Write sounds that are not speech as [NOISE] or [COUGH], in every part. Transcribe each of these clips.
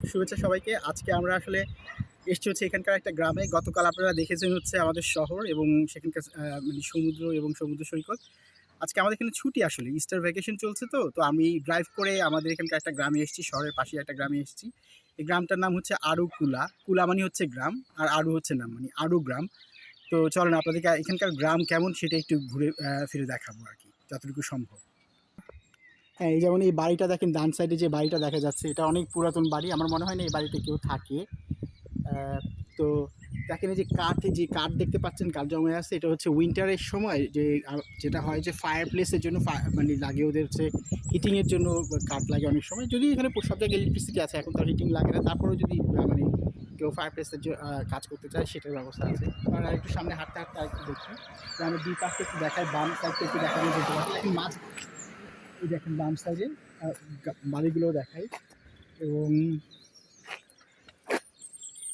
শুভেচ্ছা সবাইকে। আজকে আমরা আসলে এসছি হচ্ছে এখানকার একটা গ্রামে। গতকাল আপনারা দেখেছেন হচ্ছে আমাদের শহর এবং সেখানকার মানে সমুদ্র এবং সমুদ্র সৈকত। আজকে আমাদের এখানে ছুটি আসলে ইস্টার ভ্যাকেশন চলছে তো তো আমি ড্রাইভ করে আমাদের এখানকার একটা গ্রামে এসেছি, শহরের পাশে একটা গ্রামে এসেছি। এই গ্রামটার নাম হচ্ছে আড়ু কুলা কুলা মানে হচ্ছে গ্রাম আর আরু হচ্ছে নাম মানে আরু গ্রাম। তো চলেন আপনাদেরকে এখানকার গ্রাম কেমন সেটা একটু ঘুরে ফিরে দেখাবো আর কি, যতটুকু সম্ভব। হ্যাঁ এই যেমন এই বাড়িটা দেখেন, ডান সাইডে যে বাড়িটা দেখা যাচ্ছে, এটা অনেক পুরাতন বাড়ি। আমার মনে হয় না এই বাড়িতে কেউ থাকে। তো দেখেন এই যে কাঠ যে কাঠ দেখতে পাচ্ছেন, কাঠ জমে আছে, এটা হচ্ছে উইন্টারের সময়। যে যেটা হয় যে ফায়ার প্লেসের জন্য মানে লাগে ওদের হচ্ছে হিটিংয়ের জন্য কাঠ লাগে অনেক সময়। যদি এখানে সব জায়গায় ইলেকট্রিসিটি আছে, এখন তো হিটিং লাগে না। তারপরেও যদি মানে কেউ ফায়ার প্লেসের কাজ করতে চায়, সেটার ব্যবস্থা আছে। আর একটু সামনে হাঁটতে হাঁটতে আরেকটু দেখছি তো আমি দুই পাশটা একটু দেখাই, বাম সাইডটা একটু দেখানো যেতে পারে মাছ এই দেখেন বাম সাইডে বাড়িগুলোও দেখাই। এবং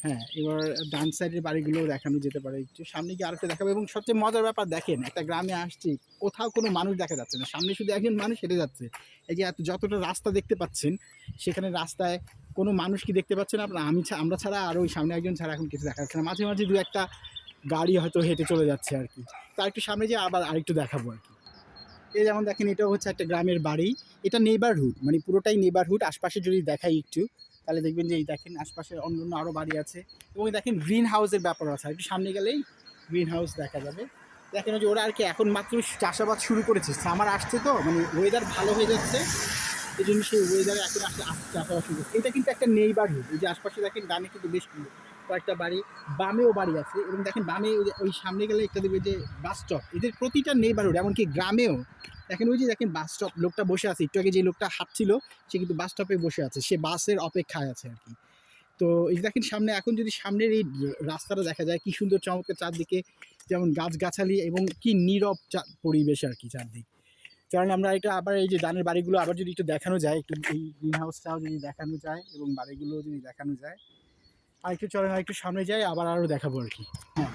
হ্যাঁ এবার ডান সাইডের বাড়িগুলোও দেখানো যেতে পারে একটু। সামনে গিয়ে আরেকটা দেখাবো। এবং সবচেয়ে মজার ব্যাপার দেখেন, একটা গ্রামে আসছি, কোথাও কোনো মানুষ দেখা যাচ্ছে না। সামনে শুধু একজন মানুষ হেঁটে যাচ্ছে। এই যে এত, যতটা রাস্তা দেখতে পাচ্ছেন, সেখানে রাস্তায় কোনো মানুষ কি দেখতে পাচ্ছেন আপনার আমি আমরা ছাড়া আর ওই সামনে একজন ছাড়া এখন কিছু দেখা যাচ্ছে না। মাঝে মাঝে দু একটা গাড়ি হয়তো হেঁটে চলে যাচ্ছে আর কি। তার একটু সামনে যে আবার আরেকটু দেখাবো আর কি। এই যেমন দেখেন এটা হচ্ছে একটা গ্রামের বাড়ি। এটা নেবারহুড মানে পুরোটাই নেবারহুড আশপাশে যদি দেখাই একটু, তাহলে দেখবেন যে এই দেখেন, আশপাশে অন্য অন্য আরও বাড়ি আছে। এবং দেখেন গ্রিন হাউসের ব্যাপার আছে। একটু সামনে গেলেই গ্রিন হাউস দেখা যাবে। দেখেন যে ওরা আর কি এখন মাত্র চাষাবাদ শুরু করেছে। সামার আসছে তো মানে ওয়েদার ভালো হয়ে যাচ্ছে। এই জন্য সেই ওয়েদারে এখন আসলে আস- চাষাবাদ শুরু করছে। এটা কিন্তু একটা নেইবারহুড এই যে আশপাশে দেখেন ডানে কিন্তু বেশ কয়েকটা বাড়ি, বামেও বাড়ি আছে। এবং দেখেন বামে ওই সামনে গেলে একটা দেখবে যে বাস স্টপ এদের প্রতিটা নেইবারহুড এমনকি গ্রামেও। দেখেন ওই যে দেখেন বাস স্টপ লোকটা বসে আছে। একটু আগে যে লোকটা হাঁটছিল, সে কিন্তু বাস স্টপে বসে আছে। সে বাসের অপেক্ষায় আছে আর কি। তো এই দেখেন সামনে, এখন যদি সামনের এই রাস্তাটা দেখা যায়, কি সুন্দর চমৎকার চারদিকে যেমন গাছগাছালি এবং কি নীরব পরিবেশ আর কি চারদিক। কারণ আমরা এটা আবার এই যে দানের বাড়িগুলো আবার যদি একটু দেখানো যায়, একটু এই গ্রিন হাউসটাও যদি দেখানো যায় এবং বাড়িগুলো যদি দেখানো যায় আর একটু চলেন একটু সামনে যাই, আবার আরও দেখাবো আর কি। হ্যাঁ।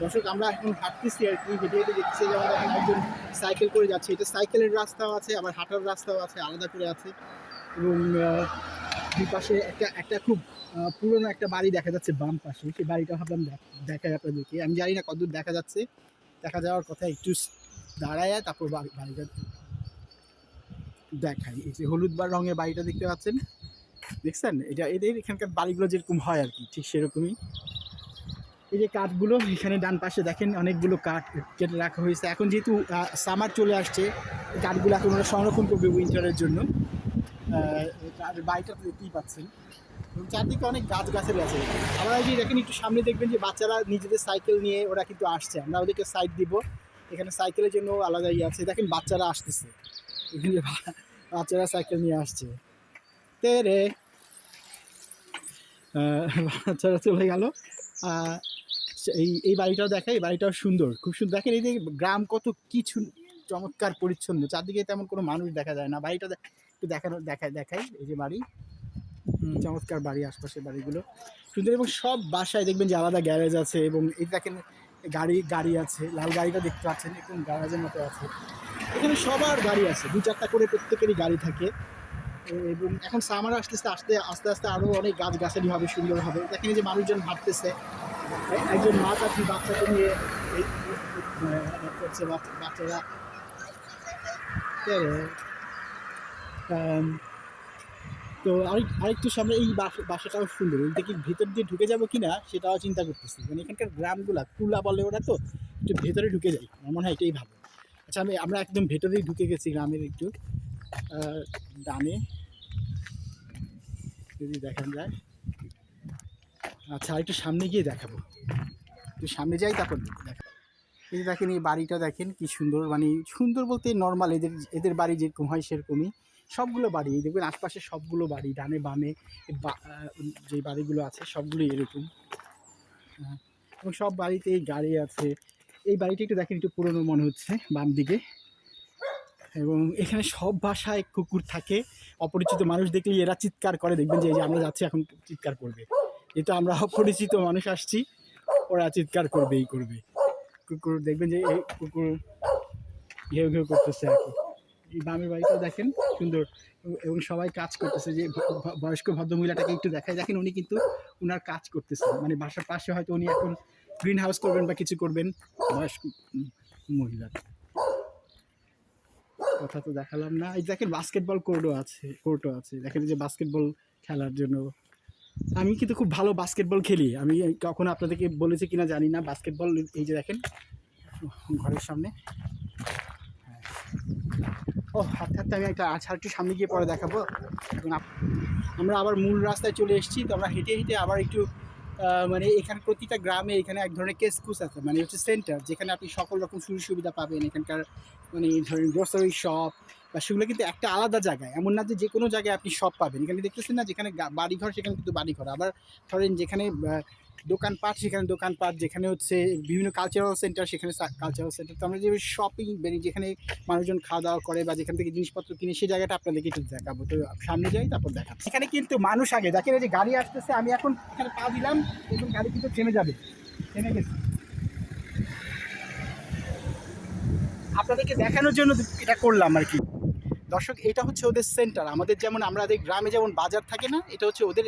দর্শক, আমরা এখন হাঁটতেছি আর কি হেঁটে হেঁটে দেখছি যেমন দেখেন একজন সাইকেল করে যাচ্ছে। এটা সাইকেলের রাস্তাও আছে, আবার হাঁটার রাস্তাও আছে, আলাদা করে আছে। এবং দুই পাশে একটা একটা খুব পুরনো একটা বাড়ি দেখা যাচ্ছে বাম পাশে। সেই বাড়িটা ভাবলাম দেখ- দেখাই আপনাদেরকে। আমি জানি না কতদূর দেখা যাচ্ছে। দেখা যাওয়ার কথা একটু দাঁড়ায়, তারপর বাড়ি- বাড়িটা দেখাই। এই যে হলুদ বা রঙের বাড়িটা দেখতে পাচ্ছেন। দেখছেন? এটা এদের এখানকার বাড়িগুলো যেরকম হয় আর কি, ঠিক সেরকমই। এই যে কাঠগুলো, এখানে ডান পাশে দেখেন অনেকগুলো কাঠ কেটে রাখা হয়েছে। এখন যেহেতু সামার চলে আসছে কাঠগুলো এখন ওরা সংরক্ষণ করবে উইন্টারের জন্য। বাড়িটা দেখতেই পাচ্ছেন। এবং চারদিকে অনেক গাছ গাছের আছে। আমরা এই যে দেখেন, একটু সামনে দেখবেন যে বাচ্চারা নিজেদের সাইকেল নিয়ে ওরা কিন্তু আসছে। আমরা ওদেরকে সাইড দিব। এখানে সাইকেলের জন্য আলাদা ইয়ে আছে। দেখেন বাচ্চারা আসতেছে। এখানে বাচ্চারা সাইকেল নিয়ে আসছে। তে রে বাচ্চারা [LAUGHS] চলে গেল। এই এই বাড়িটাও দেখাই এই বাড়িটাও সুন্দর। খুব সুন্দর। দেখেন এই গ্রাম কত কিছু চমৎকার পরিচ্ছন্ন। চারদিকে তেমন কোনো মানুষ দেখা যায় না। বাড়িটা একটু দেখানো দেখায় দেখাই এই যে বাড়ি। চমৎকার বাড়ি আশপাশের বাড়িগুলো। সুন্দর এবং সব বাসায় দেখবেন যে আলাদা গ্যারেজ আছে এবং এই দেখেন গাড়ি গাড়ি আছে। লাল গাড়িটা দেখতে পাচ্ছেন, একদম গ্যারেজের মতো আছে। এখানে সবার গাড়ি আছে। দু চারটা করে প্রত্যেকেরই গাড়ি থাকে। এবং এখন সামার আসতে আসতে, আস্তে আস্তে আরও অনেক গাছ গাছালি হবে, সুন্দর হবে। দেখেন যে মানুষজন হাঁটতেছে। একজন মা তার বাচ্চাকে নিয়ে করছে বাচ্চারা। তো আরেক, আরেকটু সামনে এই বাস- বাসাটাও সুন্দর। কি ভিতর দিয়ে ঢুকে যাব কি না সেটাও চিন্তা করতেছি। মানে এখানকার গ্রামগুলা, কুলা বলে ওরা তো, একটু ভেতরে ঢুকে যাই আমার মনে হয় এটাই ভালো। আচ্ছা আমি, আমরা একদম ভেতরেই ঢুকে গেছি, গ্রামের একটু। ডানে যদি দেখান যায়। আচ্ছা আরেকটু সামনে গিয়ে দেখাবো। একটু সামনে যাই, তারপর দেখাবো। এই দেখেন, এই বাড়িটা দেখেন, কি সুন্দর। মানে সুন্দর বলতে নর্মাল এদের এদের বাড়ি যেরকম হয়, সেরকমই। সবগুলো বাড়ি, এই দেখবেন আশপাশে সবগুলো বাড়ি, ডানে বামে যে বাড়িগুলো আছে, সবগুলোই এরকম। এবং সব বাড়িতেই গাড়ি আছে। এই বাড়িটা একটু দেখেন, একটু পুরনো মনে হচ্ছে বাম দিকে এবং এখানে সব ভাষায় কুকুর থাকে। অপরিচিত মানুষ দেখলেই এরা চিৎকার করে। দেখবেন যে এই যে আমরা যাচ্ছি, এখন চিৎকার করবে। যেহেতু আমরা অপরিচিত মানুষ আসছি, ওরা চিৎকার করবেই করবে। কুকুর, দেখবেন যে এই কুকুর ঘেউ ঘেউ করতেছে আর কি। এই বামের বাড়িটাও দেখেন, সুন্দর। এবং সবাই কাজ করতেছে যে বয়স্ক ভদ্রমহিলাটাকে একটু দেখায় দেখেন উনি কিন্তু উনার কাজ করতেছেন মানে বাসার পাশে হয়তো উনি এখন গ্রিন হাউস করবেন বা কিছু করবেন। বয়স্ক মহিলা। কথা তো দেখালাম না। এই দেখেন বাস্কেটবল কোর্টও আছে কোর্টও আছে। দেখেন যে বাস্কেটবল খেলার জন্য। আমি কিন্তু খুব ভালো বাস্কেটবল খেলি। আমি কখনো আপনাদেরকে বলেছি কিনা জানি না। বাস্কেটবল এই যে দেখেন, ঘরের সামনে। হ্যাঁ। ও হাতে হাতে আমি একটা একটু সামনে গিয়ে পরে দেখাবো। এখন আমরা আবার মূল রাস্তায় চলে এসেছি। তো আমরা হেঁটে হেঁটে আবার একটু মানে এখানে প্রতিটা গ্রামে এখানে এক ধরনের কেসকুস আছে মানে হচ্ছে সেন্টার যেখানে আপনি সকল রকম সুযোগ সুবিধা পাবেন। এখানকার মানে ধরেন গ্রোসারি শপ বা সেগুলো কিন্তু একটা আলাদা জায়গায় এমন না যে যে কোনো জায়গায় আপনি সব পাবেন। এখানে দেখতেছেন না যেখানে বাড়িঘর, সেখানে কিন্তু বাড়িঘর। আবার ধরেন যেখানে দোকানপাট, সেখানে দোকানপাট, যেখানে হচ্ছে বিভিন্ন কালচারাল সেন্টার সেখানে কালচারাল সেন্টার তো আমরা যে শপিং বেরি যেখানে মানুষজন খাওয়া দাওয়া করে বা যেখান থেকে জিনিসপত্র কিনে সেই জায়গাটা আপনাদেরকে একটু দেখাবো। তো সামনে যাই, তারপর দেখাচ্ছি। এখানে কিন্তু মানুষ আগে। দেখেন এই যে গাড়ি আসতেছে, আমি এখন এখানে পা দিলাম, এবং গাড়ি কিন্তু থেমে যাবে। থেমে গেছে। আপনাদেরকে দেখানোর জন্য এটা করলাম আর কি। দর্শক, এটা হচ্ছে ওদের সেন্টার আমাদের যেমন আমাদের গ্রামে যেমন বাজার থাকে না, এটা হচ্ছে ওদের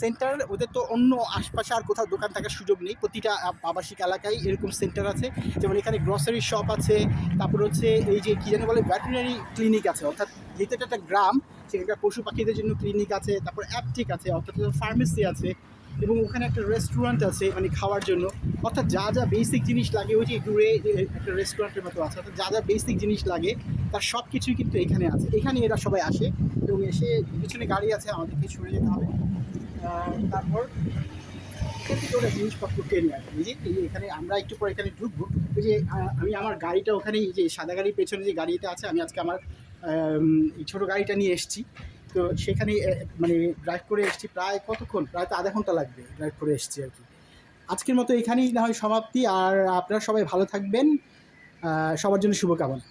সেন্টার ওদের তো অন্য আশপাশে আর কোথাও দোকান থাকার সুযোগ নেই। প্রতিটা আবাসিক এলাকায় এরকম সেন্টার আছে। যেমন এখানে গ্রসারি শপ আছে, তারপর হচ্ছে এই যে কী জানি বলে ভেটেরিনারি ক্লিনিক আছে। অর্থাৎ যেহেতু একটা গ্রাম, সেখানকার পশু পাখিদের জন্য ক্লিনিক আছে, তারপর অ্যাপটিক আছে, অর্থাৎ ফার্মেসি আছে। এবং ওখানে একটা রেস্টুরেন্ট আছে মানে খাওয়ার জন্য। অর্থাৎ যা যা বেসিক জিনিস লাগে, ওই যে দূরে একটা রেস্টুরেন্টের মতো আছে, অর্থাৎ যা যা বেসিক জিনিস লাগে, তার সব কিছুই কিন্তু এখানে আছে। এখানে এরা সবাই আসে এবং এসে পিছনে গাড়ি আছে, আমাদেরকে সরে যেতে হবে। তারপর থেকে ওরা জিনিসপত্র কিনে আসে এই যে এখানে আমরা একটু পরে এখানে ঢুকবো। ওই যে আমি আমার গাড়িটা ওখানে যে সাদা গাড়ির পেছনে যে গাড়িটা আছে, আমি আজকে আমার এই ছোটো গাড়িটা নিয়ে এসেছি। তো সেখানে মানে ড্রাইভ করে এসছি প্রায় কতক্ষণ? প্রায় তো আধা ঘণ্টা লাগবে ড্রাইভ করে এসছি আর কি। আজকের মতো এখানেই না হয় সমাপ্তি, আর আপনারা সবাই ভালো থাকবেন। সবার জন্য শুভকামনা।